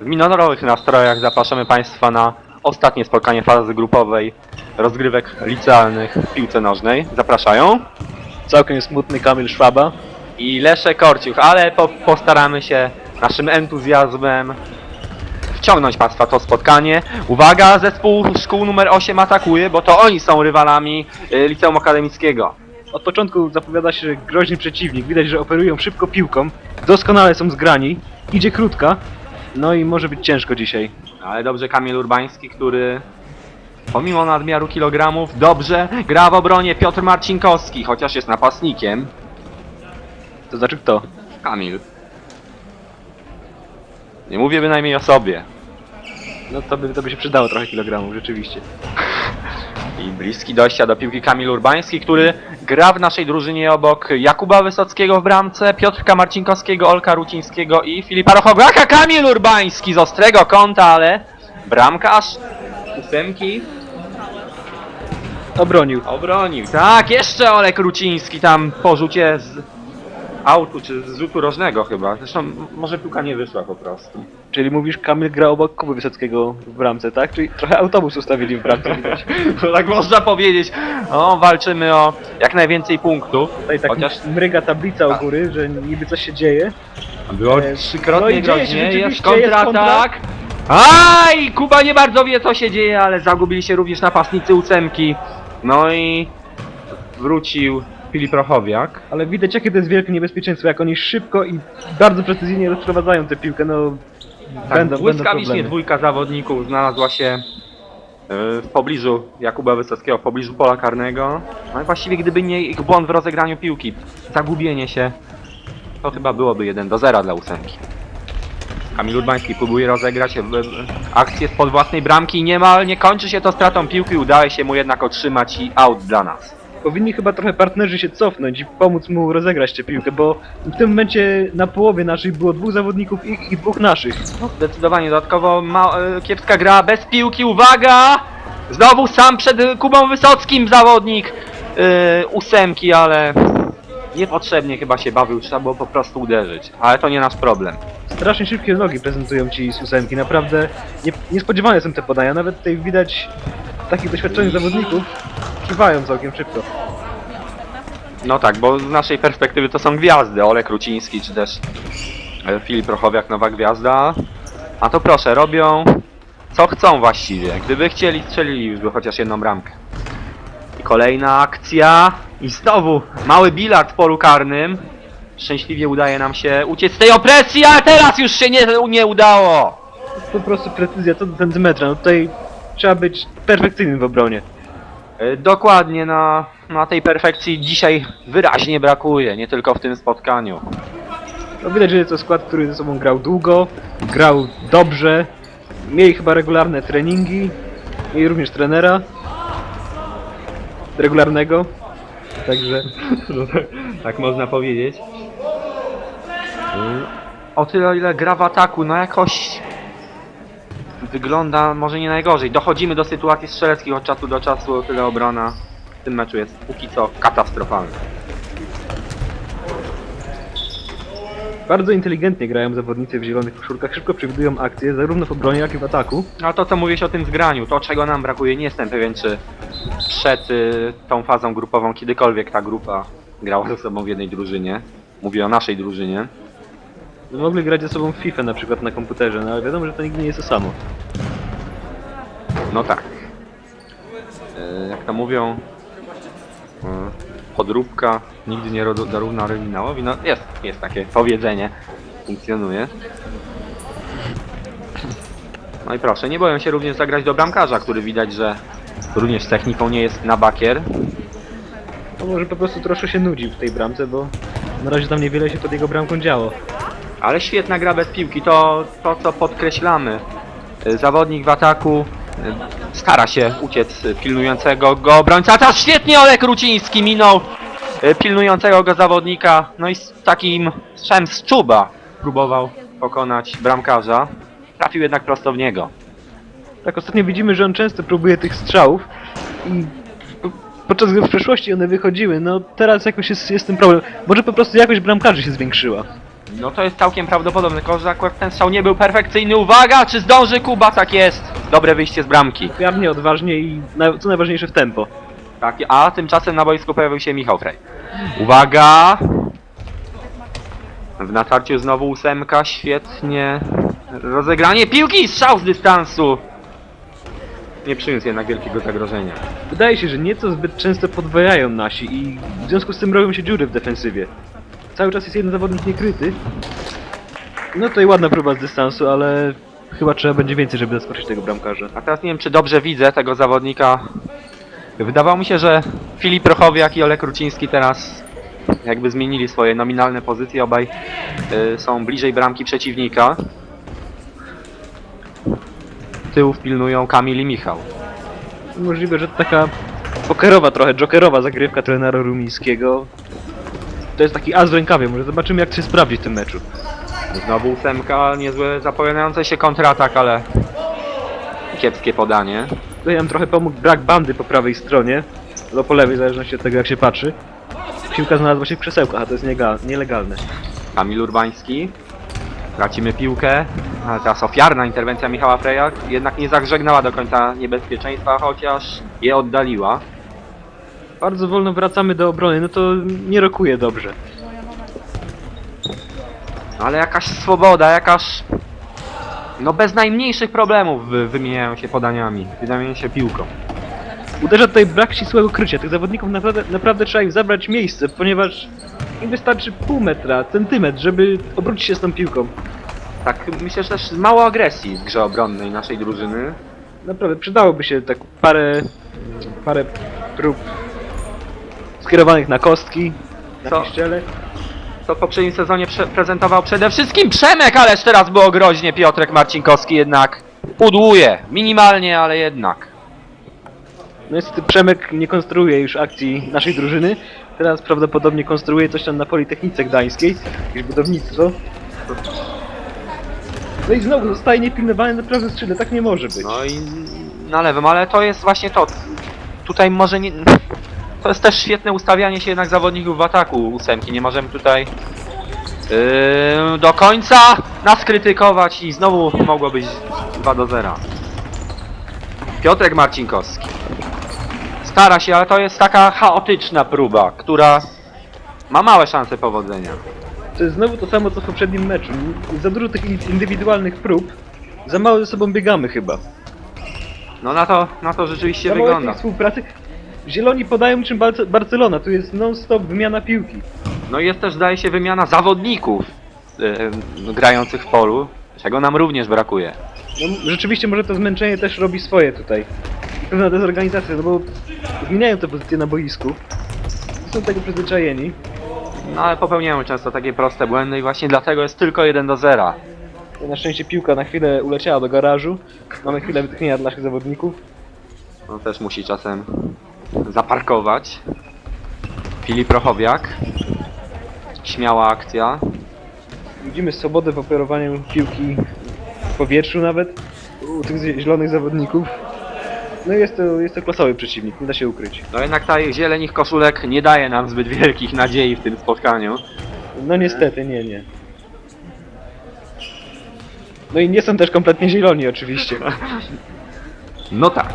W minorowych nastrojach zapraszamy Państwa na ostatnie spotkanie fazy grupowej rozgrywek licealnych w piłce nożnej. Zapraszają. Całkiem smutny Kamil Szwaba. I Leszek Korciuch, ale po, postaramy się naszym entuzjazmem wciągnąć Państwa w to spotkanie. Uwaga, zespół szkół numer 8 atakuje, bo to oni są rywalami y, liceum akademickiego. Od początku zapowiada się, groźny przeciwnik. Widać, że operują szybko piłką. Doskonale są zgrani. Idzie krótka. No i może być ciężko dzisiaj. Ale dobrze Kamil Urbański, który pomimo nadmiaru kilogramów dobrze gra w obronie Piotr Marcinkowski, chociaż jest napastnikiem. To znaczy kto? Kamil. Nie mówię bynajmniej o sobie. No to by, to by się przydało trochę kilogramów, rzeczywiście. I bliski dojścia do piłki Kamil Urbański, który gra w naszej drużynie obok Jakuba Wysockiego w bramce, Piotrka Marcinkowskiego, Olka Rucińskiego i Filipa Rochowiaka. Kamil Urbański z ostrego kąta, ale bramkarz ósemki Obronił. Obronił. Tak, jeszcze Olek Ruciński tam po rzucie z autu, czy z rzutu rożnego chyba. Zresztą m- może piłka nie wyszła po prostu. Czyli mówisz, Kamil gra obok Kuby Wysockiego w bramce, tak? Czyli trochę autobus ustawili w bramce, widać. To tak można powiedzieć. O, walczymy o jak najwięcej punktów. Tutaj tak Chociaż mryga tablica u góry, że niby coś się dzieje. było E, trzykrotnie no i dzieje się groźnie. Jest rzeczywiście, jest kontratak. Aj! Kuba nie bardzo wie co się dzieje, ale zagubili się również napastnicy ósemki. No i wrócił Filip Rochowiak. Ale widać jakie to jest wielkie niebezpieczeństwo, jak oni szybko i bardzo precyzyjnie rozprowadzają tę piłkę, no... Tak, będą, będą błyskawicznie problemy. dwójka zawodników znalazła się e, w pobliżu Jakuba Wysockiego, w pobliżu pola karnego. No i właściwie gdyby nie ich błąd w rozegraniu piłki, zagubienie się, to chyba byłoby 1 do 0 dla ósemki. Kamil Urbański próbuje rozegrać w- w- akcję spod własnej bramki i niemal nie kończy się to stratą piłki, udaje się mu jednak otrzymać i out dla nas. Powinni chyba trochę partnerzy się cofnąć i pomóc mu rozegrać tę piłkę, bo w tym momencie na połowie naszej było dwóch zawodników i, i dwóch naszych. No, zdecydowanie dodatkowo ma, e, kiepska gra bez piłki, uwaga! Znowu sam przed Kubą Wysockim zawodnik e, ósemki, ale niepotrzebnie chyba się bawił, trzeba było po prostu uderzyć. Ale to nie nasz problem. Strasznie szybkie nogi prezentują ci z ósemki, naprawdę nie, niespodziewane są te podania, nawet tutaj widać takich doświadczonych zawodników kiwają całkiem szybko. No tak, bo z naszej perspektywy to są gwiazdy, Olek Ruciński czy też e, Filip Rochowiak, nowa gwiazda. A to proszę, robią co chcą właściwie. Gdyby chcieli, strzeliliby chociaż jedną bramkę. I kolejna akcja. I znowu mały bilard w polu karnym. Szczęśliwie udaje nam się uciec z tej opresji, ale teraz już się nie, nie udało. Po prostu precyzja co do centymetra, no tutaj trzeba być perfekcyjnym w obronie. E, Dokładnie na, na tej perfekcji dzisiaj wyraźnie brakuje, nie tylko w tym spotkaniu. No widać, że jest to skład, który ze sobą grał długo, grał dobrze, mieli chyba regularne treningi, mieli również trenera regularnego, także tak można powiedzieć. O tyle, o ile gra w ataku, no jakoś wygląda może nie najgorzej. Dochodzimy do sytuacji strzeleckich od czasu do czasu, o tyle obrona w tym meczu jest póki co katastrofalna. bardzo inteligentnie grają zawodnicy w zielonych koszulkach, szybko przewidują akcje zarówno w obronie, jak i w ataku. A to co mówiłeś o tym zgraniu, to czego nam brakuje, nie jestem pewien czy przed y, tą fazą grupową kiedykolwiek ta grupa grała ze sobą w jednej drużynie. Mówię o naszej drużynie. Mogli grać ze sobą w FIFA na przykład na komputerze, no ale wiadomo, że to nigdy nie jest to samo. No tak. E, Jak to mówią, e, podróbka nigdy nie rodo- dorówna oryginałowi. No jest, jest takie powiedzenie, funkcjonuje. No i proszę, nie boją się również zagrać do bramkarza, który widać, że również z techniką nie jest na bakier. No może po prostu troszkę się nudzi w tej bramce, bo na razie tam niewiele się pod jego bramką działo. Ale świetna gra bez piłki, to, to co podkreślamy. E, Zawodnik w ataku e, stara się uciec pilnującego go obrońca. Teraz świetnie Olek Ruciński minął e, pilnującego go zawodnika. No i z takim strzem z czuba próbował pokonać bramkarza. Trafił jednak prosto w niego. Tak, ostatnio widzimy, że on często próbuje tych strzałów i po- podczas gdy w przeszłości one wychodziły, no teraz jakoś jest, jest ten problem. Może po prostu jakość bramkarzy się zwiększyła. No to jest całkiem prawdopodobne, tylko że akurat ten strzał nie był perfekcyjny. Uwaga, czy zdąży Kuba? Tak jest. Dobre wyjście z bramki. Jawnie, odważnie i na, co najważniejsze w tempo. Tak, a tymczasem na boisku pojawił się Michał Frej. Uwaga! W natarciu znowu ósemka, świetnie. Rozegranie piłki, strzał z dystansu. Nie przyniósł jednak wielkiego zagrożenia. Wydaje się, że nieco zbyt często podwajają nasi i w związku z tym robią się dziury w defensywie. Cały czas jest jeden zawodnik niekryty. No tutaj ładna próba z dystansu, ale chyba trzeba będzie więcej, żeby zaskoczyć tego bramkarza. A teraz nie wiem, czy dobrze widzę tego zawodnika. Wydawało mi się, że Filip Prochowiak i Olek Ruciński teraz jakby zmienili swoje nominalne pozycje. Obaj y, są bliżej bramki przeciwnika. Tyłów pilnują Kamil i Michał. Możliwe, że to taka pokerowa trochę, jokerowa zagrywka trenera rumińskiego. To jest taki as w rękawie, może zobaczymy jak się sprawdzi w tym meczu. Znowu ósemka, niezły zapowiadający się kontratak, ale kiepskie podanie. Tutaj nam trochę pomógł brak bandy po prawej stronie, albo po lewej, w zależności od tego jak się patrzy. Piłka znalazła się w krzesełkach, a to jest nielegalne. Kamil Urbański. Tracimy piłkę. A teraz ofiarna interwencja Michała Freja jednak nie zagrzegnała do końca niebezpieczeństwa, chociaż je oddaliła. Bardzo wolno wracamy do obrony, no to nie rokuje dobrze. Ale jakaś swoboda, jakaś... No bez najmniejszych problemów wy, wymieniają się podaniami, wymieniają się piłką. Uderza tutaj brak ścisłego krycia, tych zawodników naprawdę, naprawdę trzeba im zabrać miejsce, ponieważ im wystarczy pół metra, centymetr, żeby obrócić się z tą piłką. Tak, myślę, że też mało agresji w grze obronnej naszej drużyny. Naprawdę, przydałoby się tak parę, parę prób skierowanych na kostki, na Co? piszczele. Co w poprzednim sezonie prze prezentował przede wszystkim Przemek, ależ teraz było groźnie. Piotrek Marcinkowski jednak pudłuje. Minimalnie, ale jednak. No niestety Przemek nie konstruuje już akcji naszej drużyny. Teraz prawdopodobnie konstruuje coś tam na Politechnice Gdańskiej, jakieś budownictwo. No i znowu zostaje niepilnowany na prawym skrzydle, tak nie może być. No i na lewym, ale to jest właśnie to. Tutaj może nie... To jest też świetne ustawianie się jednak zawodników w ataku ósemki. Nie możemy tutaj yy, do końca nas krytykować i znowu mogło być 2 do 0. Piotrek Marcinkowski. Stara się, ale to jest taka chaotyczna próba, która ma małe szanse powodzenia. To jest znowu to samo co w poprzednim meczu. Za dużo tych in- indywidualnych prób, za mało ze sobą biegamy chyba. No na to, na to rzeczywiście Za mało wygląda. tej współpracy. Zieloni podają czym Barce- Barcelona, tu jest non-stop wymiana piłki. No i jest też, zdaje się, wymiana zawodników grających w polu, czego nam również brakuje. No, rzeczywiście może to zmęczenie też robi swoje tutaj. Pewna dezorganizacja, no bo zmieniają te pozycje na boisku. Są do tego przyzwyczajeni. No ale popełniają często takie proste błędy i właśnie dlatego jest tylko 1 do 0. Na szczęście piłka na chwilę uleciała do garażu. Mamy chwilę wytchnienia dla naszych zawodników. No też musi czasem zaparkować. Filip Prochowiak. Śmiała akcja. Widzimy swobodę w operowaniu piłki w powietrzu nawet u tych zie- zielonych zawodników. No i jest to, jest to klasowy przeciwnik, nie da się ukryć. No jednak ta zielenich koszulek nie daje nam zbyt wielkich nadziei w tym spotkaniu. No niestety, nie, nie. No i nie są też kompletnie zieloni oczywiście. No tak.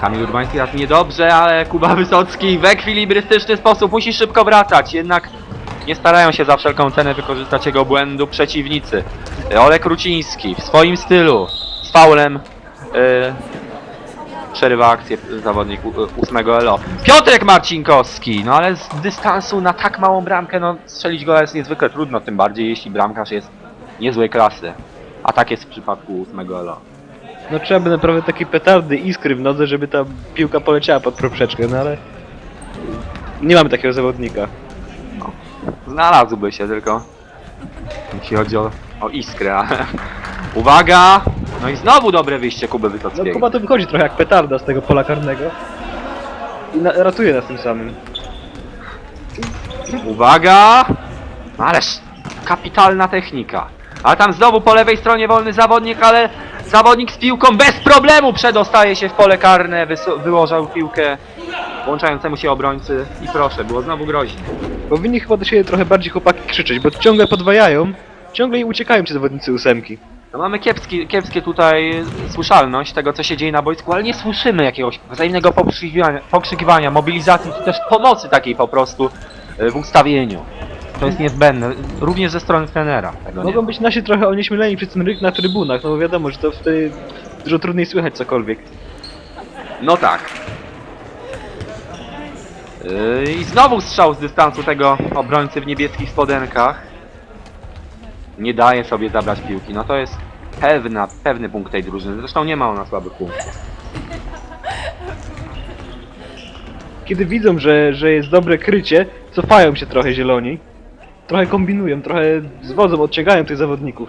Kamil Urbański raz niedobrze, ale Kuba Wysocki w ekwilibrystyczny sposób musi szybko wracać. Jednak nie starają się za wszelką cenę wykorzystać jego błędu przeciwnicy. Olek Ruciński w swoim stylu z faulem yy, przerywa akcję zawodnik u- ósmego ELO. Piotrek Marcinkowski, no ale z dystansu na tak małą bramkę, no strzelić gola jest niezwykle trudno, tym bardziej jeśli bramkarz jest niezłej klasy. A tak jest w przypadku ósmego ELO. No trzeba by naprawdę takiej petardy, iskry w nodze, żeby ta piłka poleciała pod poprzeczkę, no ale... Nie mamy takiego zawodnika. Znalazłby się tylko. Jeśli chodzi o, o iskrę, ale... Uwaga! No i znowu dobre wyjście Kuby No Wysockiego. Kuba to wychodzi trochę jak petarda z tego pola karnego. I na, ratuje nas tym samym. Uwaga! No ależ kapitalna technika. Ale tam znowu po lewej stronie wolny zawodnik, ale zawodnik z piłką bez problemu przedostaje się w pole karne, wyłożał piłkę włączającemu się obrońcy i proszę, było znowu groźnie. Powinni chyba do siebie trochę bardziej chłopaki krzyczeć, bo ciągle podwajają, ciągle i uciekają ci zawodnicy ósemki. No mamy kiepski, kiepskie tutaj słyszalność tego, co się dzieje na boisku, ale nie słyszymy jakiegoś wzajemnego pokrzykiwania, pokrzykiwania mobilizacji, czy też pomocy takiej po prostu y, w ustawieniu. To jest niezbędne, również ze strony trenera. Tego nie. Mogą być nasi trochę onieśmieleni przez ten ryk na trybunach, no bo wiadomo, że to wtedy dużo trudniej słychać cokolwiek. No tak. Yy, I znowu strzał z dystansu tego obrońcy w niebieskich spodenkach. Nie daje sobie zabrać piłki. No to jest pewna, pewny punkt tej drużyny. Zresztą nie ma ona słabych punktów. Kiedy widzą, że, że jest dobre krycie, cofają się trochę zieloni. Trochę kombinują, trochę zwodzą, odciągają tych zawodników.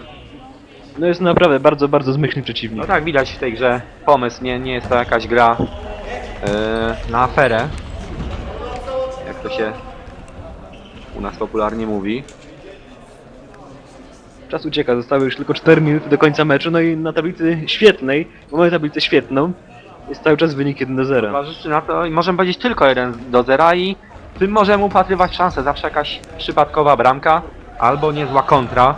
No jest naprawdę bardzo, bardzo zmyślny przeciwnik. No tak, widać w tej grze pomysł. Nie, nie jest to jakaś gra yy, na aferę. Jak to się u nas popularnie mówi. Czas ucieka, zostały już tylko 4 minuty do końca meczu, no i na tablicy świetnej, bo mamy tablicę świetną, jest cały czas wynik 1 do 0. Zważywszy na to, i możemy powiedzieć tylko 1 do 0 i tym możemy upatrywać szansę. Zawsze jakaś przypadkowa bramka albo niezła kontra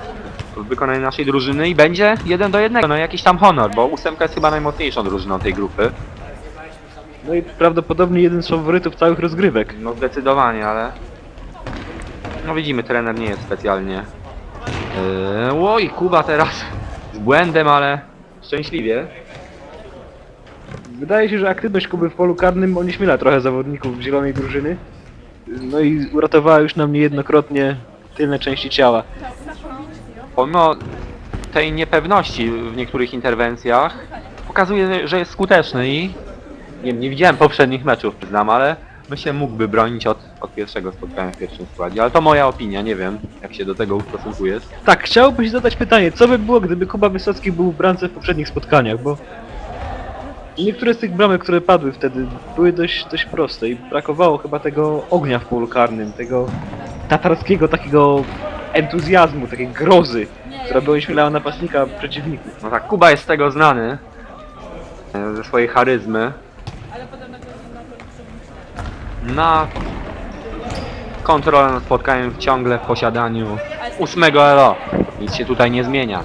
w wykonaniu naszej drużyny i będzie 1 do 1. No jakiś tam honor, bo ósemka jest chyba najmocniejszą drużyną tej grupy. No i prawdopodobnie jeden z faworytów całych rozgrywek. No zdecydowanie, ale... No widzimy, trener nie jest specjalnie... Yy, oj, Kuba teraz z błędem, ale szczęśliwie. Wydaje się, że aktywność Kuby w polu karnym onieśmiela trochę zawodników zielonej drużyny. No i uratowała już nam niejednokrotnie tylne części ciała. pomimo tej niepewności w niektórych interwencjach, pokazuje, że jest skuteczny i nie, nie widziałem poprzednich meczów, przyznam, ale myślę mógłby bronić od, od pierwszego spotkania w pierwszym składzie, ale to moja opinia, nie wiem jak się do tego ustosunkujesz. Tak, chciałbym się zadać pytanie, co by było, gdyby Kuba Wysocki był w bramce w poprzednich spotkaniach, bo niektóre z tych bramek, które padły wtedy, były dość, dość proste i brakowało chyba tego ognia w polu karnym, tego tatarskiego takiego entuzjazmu, takiej grozy, która by ośmielała napastnika przeciwników. No tak, Kuba jest z tego znany, e, ze swojej charyzmy. Na kontrolę nad spotkaniem ciągle w posiadaniu ósmego elo. Nic się tutaj nie zmienia.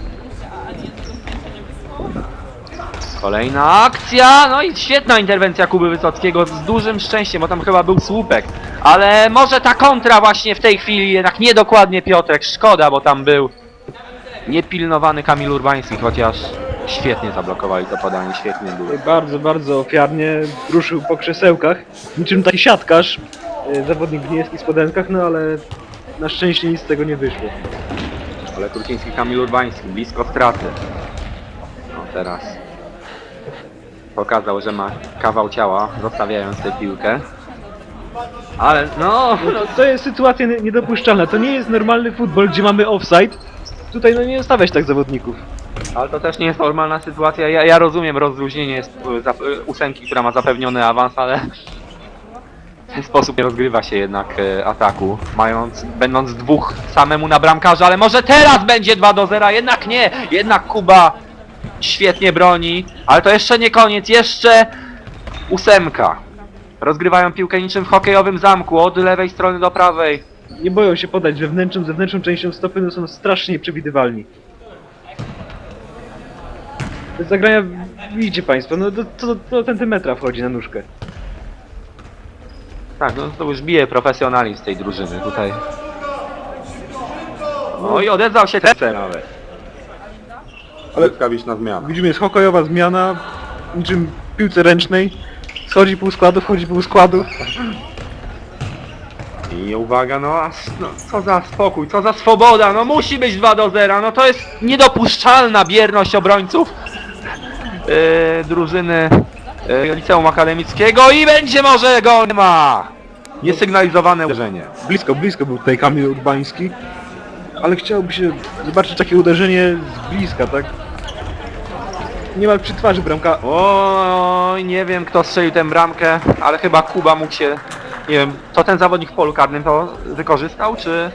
Kolejna akcja, no i świetna interwencja Kuby Wysockiego z dużym szczęściem, bo tam chyba był słupek. Ale może ta kontra właśnie w tej chwili jednak niedokładnie Piotrek, szkoda, bo tam był niepilnowany Kamil Urbański, chociaż świetnie zablokowali to podanie, świetnie było. Bardzo, bardzo ofiarnie ruszył po krzesełkach, niczym taki siatkarz, e, zawodnik w niebieskich spodenkach, no ale na szczęście nic z tego nie wyszło. Ale Turciński Kamil Urbański, blisko straty. No teraz pokazał, że ma kawał ciała, zostawiając tę piłkę. Ale no, No, to jest sytuacja nie- niedopuszczalna, to nie jest normalny futbol, gdzie mamy offside. Tutaj no nie zostawiać tak zawodników. ale to też nie jest normalna sytuacja. Ja, ja rozumiem rozluźnienie zap- ósemki, która ma zapewniony awans, ale w ten sposób nie rozgrywa się jednak y, ataku, mając, będąc dwóch samemu na bramkarza, ale może teraz będzie 2 do 0, jednak nie, jednak Kuba świetnie broni, ale to jeszcze nie koniec, jeszcze ósemka. Rozgrywają piłkę niczym w hokejowym zamku, od lewej strony do prawej. Nie boją się podać wewnętrzną, zewnętrzną częścią stopy, no są strasznie nieprzewidywalni. Te zagrania, widzicie państwo, no do, do, do centymetra wchodzi na nóżkę. Tak, no to już bije profesjonalizm tej drużyny tutaj. No i odezwał się ten nawet. Ale błyskawiczna zmiana. Widzimy, jest hokejowa zmiana, niczym w piłce ręcznej. Schodzi pół składu, wchodzi pół składu. I uwaga, no, aż, no co za spokój, co za swoboda, no musi być 2 do 0, no to jest niedopuszczalna bierność obrońców yy, drużyny yy, liceum akademickiego i będzie może gol nie ma. Niesygnalizowane uderzenie. Blisko, blisko był tutaj Kamil Urbański. Ale chciałoby się zobaczyć takie uderzenie z bliska, tak? Niemal przy twarzy bramka. Oj, nie wiem kto strzelił tę bramkę, ale chyba Kuba mógł się, nie wiem, to ten zawodnik w polu karnym to wykorzystał, czy...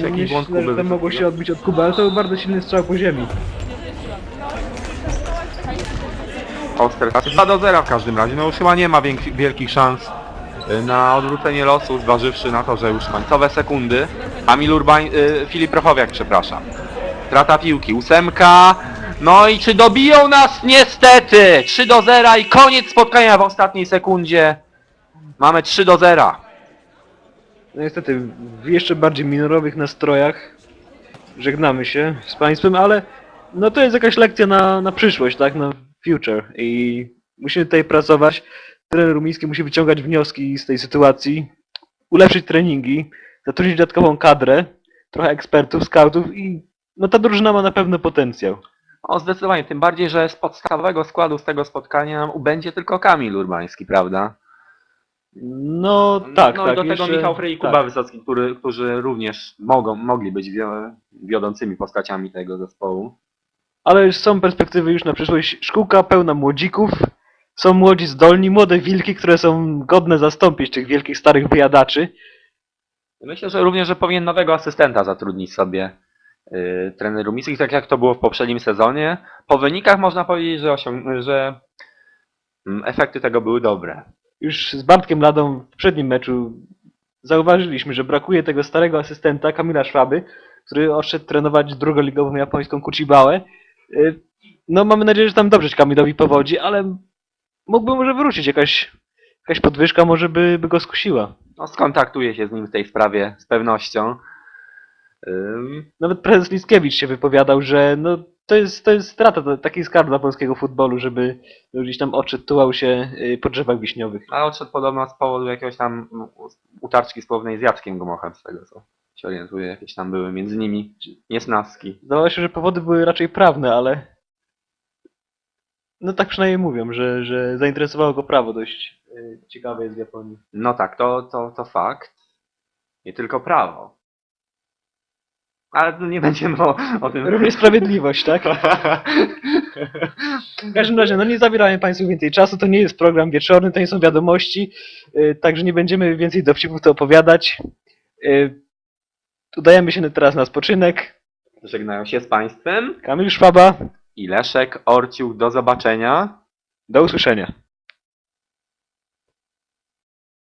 Czy jakiś błąd Myślę, że Kuby to mogło się odbić od Kuby, ale to był bardzo silny strzał po ziemi. Ostertaty 2 do 0 w każdym razie. No już chyba nie ma więk- wielkich szans na odwrócenie losu, zważywszy na to, że już końcowe sekundy. Kamil Urbań... Y, Filip Prochowiak, przepraszam. Strata piłki, ósemka. No i czy dobiją nas? Niestety! 3 do 0 i koniec spotkania w ostatniej sekundzie. Mamy 3 do 0. No niestety, w jeszcze bardziej minorowych nastrojach żegnamy się z Państwem, ale no to jest jakaś lekcja na, na przyszłość, tak? Na future. I musimy tutaj pracować. Trener Rumiński musi wyciągać wnioski z tej sytuacji, ulepszyć treningi, zatrudnić dodatkową kadrę, trochę ekspertów, scoutów i no ta drużyna ma na pewno potencjał. O, zdecydowanie, tym bardziej, że z podstawowego składu z tego spotkania nam ubędzie tylko Kamil Urbański, prawda? No tak, no tak. i do tego jeszcze- Michał Frey i Kuba tak. Wysocki, który, którzy również mogą, mogli być wio- wiodącymi postaciami tego zespołu. Ale są perspektywy już na przyszłość. Szkółka pełna młodzików. Są młodzi zdolni, młode wilki, które są godne zastąpić tych wielkich starych wyjadaczy. Myślę, że również, że powinien nowego asystenta zatrudnić sobie yy, trener Rumiński, tak jak to było w poprzednim sezonie. Po wynikach można powiedzieć, że, że mm, efekty tego były dobre. Już z Bartkiem Ladą w poprzednim meczu zauważyliśmy, że brakuje tego starego asystenta Kamila Szwaby, który odszedł trenować drugoligową japońską Kuchibałę. Y, No mamy nadzieję, że tam dobrze Kamilowi powodzi, ale mógłby może wrócić jakaś, jakaś podwyżka, może by, by go skusiła. No, skontaktuję się z nim w tej sprawie z pewnością. Ym, Nawet prezes Liskiewicz się wypowiadał, że no, to, jest, to jest strata, to taki skarb dla polskiego futbolu, żeby gdzieś tam odszedł, tułał się y, po drzewach wiśniowych. A odszedł podobno z powodu jakiegoś tam utarczki słownej z Jackiem Gomochem, z tego co się orientuję. Jakieś tam były między nimi niesnaski. Zdawało się, że powody były raczej prawne, ale no tak przynajmniej mówią, że, że zainteresowało go prawo dość y, ciekawe jest w Japonii. No tak, to, to, to fakt. Nie tylko prawo. Ale nie będziemy o, o tym... Również sprawiedliwość, tak? W każdym razie, no nie zabieramy Państwu więcej czasu, to nie jest program wieczorny, to nie są wiadomości, y, także nie będziemy więcej dowcipów to opowiadać. Y, Udajemy się teraz na spoczynek. Żegnają się z Państwem. Kamil Szwaba, I Leszek Orciuk, do zobaczenia. do usłyszenia.